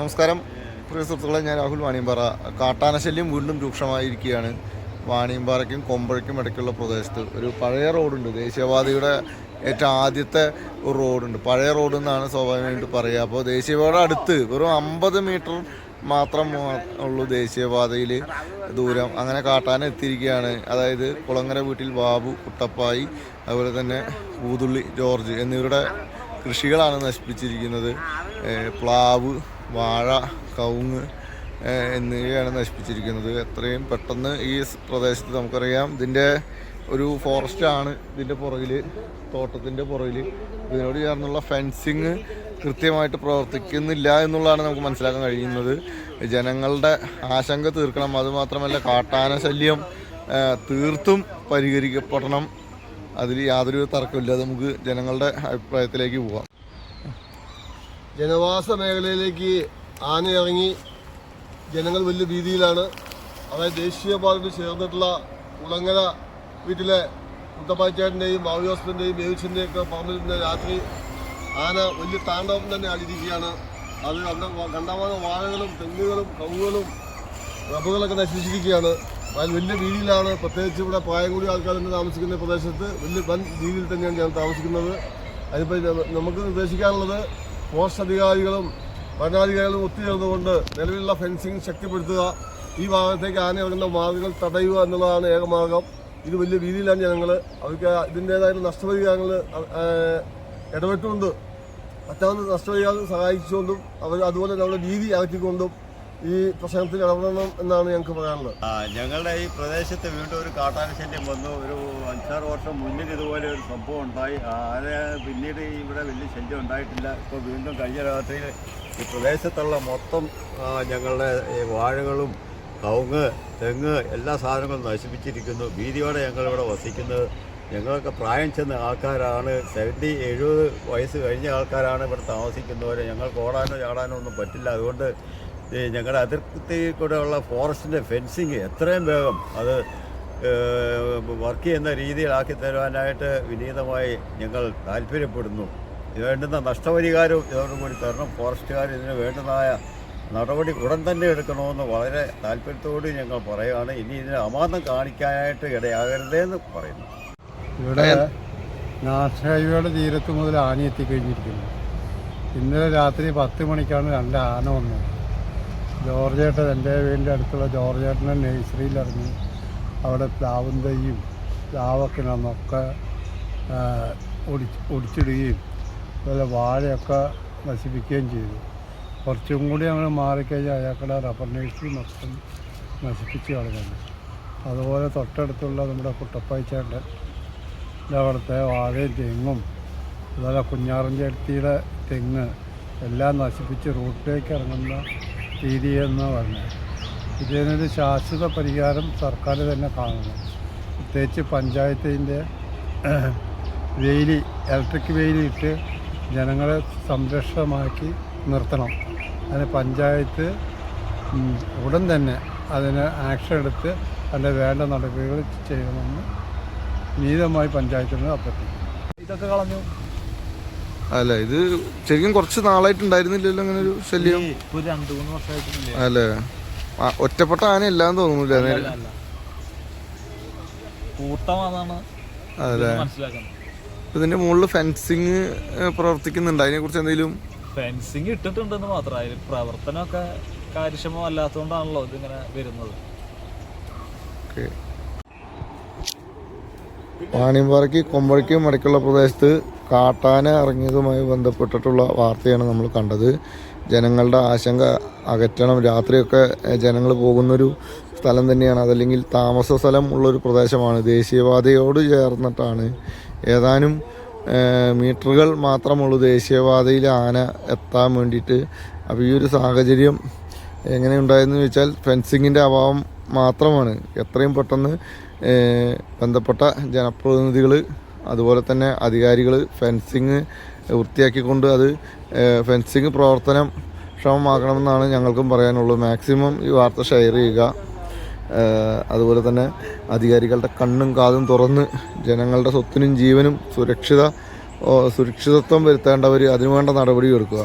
നമസ്കാരം. പ്രിയ സുഹൃത്തുക്കളെ ഞാൻ രാഹുൽ വാണിയമ്പാറ. കാട്ടാനശല്യം വീണ്ടും രൂക്ഷമായിരിക്കുകയാണ്. വാണിയമ്പാറയ്ക്കും കൊമ്പഴയ്ക്കും ഇടയ്ക്കുള്ള പ്രദേശത്ത് ഒരു പഴയ റോഡുണ്ട്. ദേശീയപാതയുടെ ഏറ്റവും ആദ്യത്തെ ഒരു റോഡുണ്ട്. പഴയ റോഡ് എന്നാണ് സ്വാഭാവികമായിട്ട് പറയുക. അപ്പോൾ ദേശീയപാത അടുത്ത് വെറും അമ്പത് മീറ്റർ മാത്രം ഉള്ളൂ ദേശീയപാതയിൽ ദൂരം. അങ്ങനെ കാട്ടാൻ എത്തിയിരിക്കുകയാണ്. അതായത് കുളങ്ങര വീട്ടിൽ ബാബു കുട്ടപ്പായി അതുപോലെ തന്നെ പൂതുള്ളി ജോർജ് എന്നിവരുടെ കൃഷികളാണ് നശിപ്പിച്ചിരിക്കുന്നത്. പ്ലാവ് വാഴ കവുങ്ങ് എന്നിവയാണ് നശിപ്പിച്ചിരിക്കുന്നത്. എത്രയും പെട്ടെന്ന് ഈ പ്രദേശത്ത് നമുക്കറിയാം. ഇതിന്റെ ഒരു ഫോറസ്റ്റാണ് ഇതിന്റെ പുറകിൽ തോട്ടത്തിന്റെ പുറകിൽ ഇതിനോട് ചേർന്നുള്ള ഫെൻസിങ് കൃത്യമായിട്ട് പ്രവർത്തിക്കുന്നില്ല എന്നുള്ളതാണ് നമുക്ക് മനസ്സിലാക്കാൻ കഴിയുന്നത്. ജനങ്ങളുടെ ആശങ്ക തീർക്കണം. അതുമാത്രമല്ല കാട്ടാന ശല്യം തീർത്തും പരിഹരിക്കപ്പെടണം. അതിൽ യാതൊരു തർക്കമില്ല നമുക്ക് ജനങ്ങളുടെ അഭിപ്രായത്തിലേക്ക് പോവാം. ജനവാസ മേഖലയിലേക്ക് ആന ഇറങ്ങി ജനങ്ങൾ വലിയ ഭീതിയിലാണ്. അതായത് ദേശീയ പാർട്ടി ചേർന്നിട്ടുള്ള കുളങ്ങര വീട്ടിലെ കുട്ടപ്പാച്ചേട്ടന്റെയും ബാബു ഹോസ്പിറ്റലിന്റെയും ബേബിച്ചിന്റെയും ഒക്കെ രാത്രി ആന വലിയ താണ്ഡവം തന്നെ ആടിയിരിക്കുകയാണ്. അത് അവിടെ കണ്ടമാനം വാഴകളും തെങ്ങുകളും കവുകളും റബ്ബുകളൊക്കെ നശിപ്പിച്ചിരിക്കുകയാണ്. അതിൽ വലിയ രീതിയിലാണ് പ്രത്യേകിച്ച് ഇവിടെ പ്രായം കൂടിയ ആൾക്കാർ തന്നെ താമസിക്കുന്ന പ്രദേശത്ത് വലിയ വൻ രീതിയിൽ തന്നെയാണ് ഞാൻ താമസിക്കുന്നത്. അതിപ്പോൾ നമുക്ക് നിർദ്ദേശിക്കാനുള്ളത് പോസ്റ്റ് അധികാരികളും ഭരണാധികാരികളും ഒത്തുചേർന്നുകൊണ്ട് നിലവിലുള്ള ഫെൻസിങ് ശക്തിപ്പെടുത്തുക ഈ ഭാഗത്തേക്ക് ആന ഇറങ്ങുന്ന മാർഗങ്ങൾ തടയുക എന്നുള്ളതാണ് ഏക മാർഗം. ഇത് വലിയ രീതിയിലാണ് ജനങ്ങൾ അവർക്ക് ഇതിന്റേതായ നഷ്ടപരിഹാരങ്ങൾ ഇടപെട്ടുകൊണ്ട് പറ്റാവുന്ന നഷ്ടപരിഹാരം സഹായിച്ചുകൊണ്ടും അവർ അതുപോലെ നമ്മുടെ രീതി അകറ്റിക്കൊണ്ടും ഈ പ്രശ്നത്തിൽ ഇടപെടണം എന്നാണ് ഞങ്ങൾക്ക് പറയാനുള്ളത്. ഞങ്ങളുടെ ഈ പ്രദേശത്ത് വീണ്ടും ഒരു കാട്ടാന ശല്യം വന്നു. ഒരു അഞ്ചാറ് വർഷം മുന്നിൽ ഇതുപോലെ ഒരു സംഭവം ഉണ്ടായി. ആരെ പിന്നീട് ഇവിടെ വലിയ ശല്യം ഉണ്ടായിട്ടില്ല. ഇപ്പോൾ വീണ്ടും കഴിഞ്ഞ രാത്രിയിൽ ഈ പ്രദേശത്തുള്ള മൊത്തം ഞങ്ങളുടെ വാഴകളും കവുങ്ങ് തെങ്ങ് എല്ലാ സാധനങ്ങളും നശിപ്പിച്ചിരിക്കുന്നു. ഭീതിയോടെ ഞങ്ങളിവിടെ വസിക്കുന്നത്. ഞങ്ങളൊക്കെ പ്രായം ചെന്ന ആൾക്കാരാണ്. സെവന്റി എഴുപത് വയസ്സ് കഴിഞ്ഞ ആൾക്കാരാണ് ഇവിടെ താമസിക്കുന്നവർ ഞങ്ങൾക്ക് ഓടാനോ ചാടാനോ ഒന്നും പറ്റില്ല. അതുകൊണ്ട് ഞങ്ങളുടെ അതിർത്തി കൂടെ ഉള്ള ഫോറസ്റ്റിന്റെ ഫെൻസിങ് എത്രയും വേഗം അത് വർക്ക് ചെയ്യുന്ന രീതിയിലാക്കി തരുവാനായിട്ട് വിനീതമായി ഞങ്ങൾ താല്പര്യപ്പെടുന്നു. വേണ്ടുന്ന നഷ്ടപരിഹാരവും ഇതോടുകൂടി തരണം. ഫോറസ്റ്റുകാർ ഇതിന് വേണ്ടതായ നടപടി ഉടൻ തന്നെ എടുക്കണമെന്ന് വളരെ താല്പര്യത്തോട് ഞങ്ങൾ പറയുകയാണ്. ഇനി ഇതിന് അമാന്തം കാണിക്കാനായിട്ട് ഇടയാകരുതെന്ന് പറയുന്നു. ഇവിടെ നാഷഹൈവേയുടെ തീരത്ത് മുതൽ ആന എത്തിക്കഴിഞ്ഞിരിക്കുന്നു ഇന്നലെ രാത്രി പത്ത് മണിക്കാണ് രണ്ട് ആന വന്നത്. ജോർജേട്ടൻ എന്റെ വീടിന്റെ അടുത്തുള്ള ജോർജേട്ടനെ നഴ്സറിയിൽ ഇറങ്ങി അവിടെ പ്ലാവും തൈയും പ്ലാവൊക്കെ നന്നൊക്കെ ഒടിച്ച് ഒടിച്ചിടുകയും അതുപോലെ വാഴയൊക്കെ നശിപ്പിക്കുകയും ചെയ്തു. കുറച്ചും കൂടി ഞങ്ങൾ മാറിക്കഴിഞ്ഞാൽ അയാൾക്കുടെ റബ്ബർ നഴ്സറി മൊത്തം നശിപ്പിച്ച് കളഞ്ഞു. അതുപോലെ തൊട്ടടുത്തുള്ള നമ്മുടെ കുട്ടപ്പായിച്ചേട്ടൻ അവിടുത്തെ വാഴയും തെങ്ങും അതുപോലെ കുഞ്ഞാറഞ്ചേർത്തിയുടെ തെങ്ങ് എല്ലാം നശിപ്പിച്ച് റൂട്ടിലേക്ക് ഇറങ്ങുന്ന രീതി എന്ന് പറഞ്ഞത്. ഇതിനൊരു ശാശ്വത പരിഹാരം സർക്കാർ തന്നെ കാണണം. പ്രത്യേകിച്ച് പഞ്ചായത്തിന്റെ വെയിലി ഇലക്ട്രിക് വെയിലിട്ട് ജനങ്ങളെ സംരക്ഷണമാക്കി നിർത്തണം. അതിന് പഞ്ചായത്ത് ഉടൻ തന്നെ അതിന് ആക്ഷൻ എടുത്ത് അതിന്റെ വേണ്ട നടപടികൾ ചെയ്യണമെന്ന് നീതമായി പഞ്ചായത്തിനോട് അഭ്യർത്ഥിക്കുന്നു. ഇതൊക്കെ കളഞ്ഞു. അല്ല? ഇത് ശരിക്കും കുറച്ച് നാളായിട്ടുണ്ടായിരുന്നില്ലല്ലോ അങ്ങനെ ഒരു ശല്യം? അല്ലേ? ഒറ്റപ്പെട്ട ആന ഇല്ലാന്ന് തോന്നുന്നില്ല അതെ. ഇതിന്റെ മുകളിൽ ഫെൻസിങ് പ്രവർത്തിക്കുന്നുണ്ട്. അതിനെ കുറിച്ച് എന്തെങ്കിലും? ഫെൻസിങ് ഇട്ടിട്ടുണ്ടെന്ന് മാത്രം. അതിൽ പ്രവർത്തനമൊക്കെ കാര്യക്ഷമമല്ലാത്തതുകൊണ്ടാണല്ലോ ഇതിങ്ങനെ വരുന്നത്. ഓക്കെ. വാണിയമ്പാറയ്ക്ക് കൊമ്പഴയ്ക്കും ഇടയ്ക്കുള്ള പ്രദേശത്ത് കാട്ടാന ഇറങ്ങിയതുമായി ബന്ധപ്പെട്ടിട്ടുള്ള വാർത്തയാണ് നമ്മൾ കണ്ടത്. ജനങ്ങളുടെ ആശങ്ക അകറ്റണം. രാത്രിയൊക്കെ ജനങ്ങൾ പോകുന്നൊരു സ്ഥലം തന്നെയാണ്. അതല്ലെങ്കിൽ താമസ സ്ഥലം ഉള്ളൊരു പ്രദേശമാണ്. ദേശീയപാതയോട് ചേർന്നിട്ടാണ്. ഏതാനും മീറ്ററുകൾ മാത്രമുള്ളൂ ദേശീയപാതയിൽ ആന എത്താൻ വേണ്ടിയിട്ട്. അപ്പോൾ ഈ ഒരു സാഹചര്യം എങ്ങനെ ഉണ്ടായെന്ന് ചോദിച്ചാൽ ഫെൻസിങ്ങിന്റെ അഭാവം മാത്രമാണ്. എത്രയും പെട്ടെന്ന് ബന്ധപ്പെട്ട ജനപ്രതിനിധികൾ അതുപോലെ തന്നെ അധികാരികൾ ഫെൻസിങ് വൃത്തിയാക്കിക്കൊണ്ട് അത് ഫെൻസിങ് പ്രവർത്തനം ക്ഷമമാക്കണമെന്നാണ് ഞങ്ങൾക്കും പറയാനുള്ളത് മാക്സിമം ഈ വാർത്ത ഷെയർ ചെയ്യുക. അതുപോലെ തന്നെ അധികാരികളുടെ കണ്ണും കാതും തുറന്ന് ജനങ്ങളുടെ സ്വത്തിനും ജീവനും സുരക്ഷിത സുരക്ഷിതത്വം വരുത്തേണ്ടവർ അതിനുവേണ്ട നടപടി എടുക്കുക.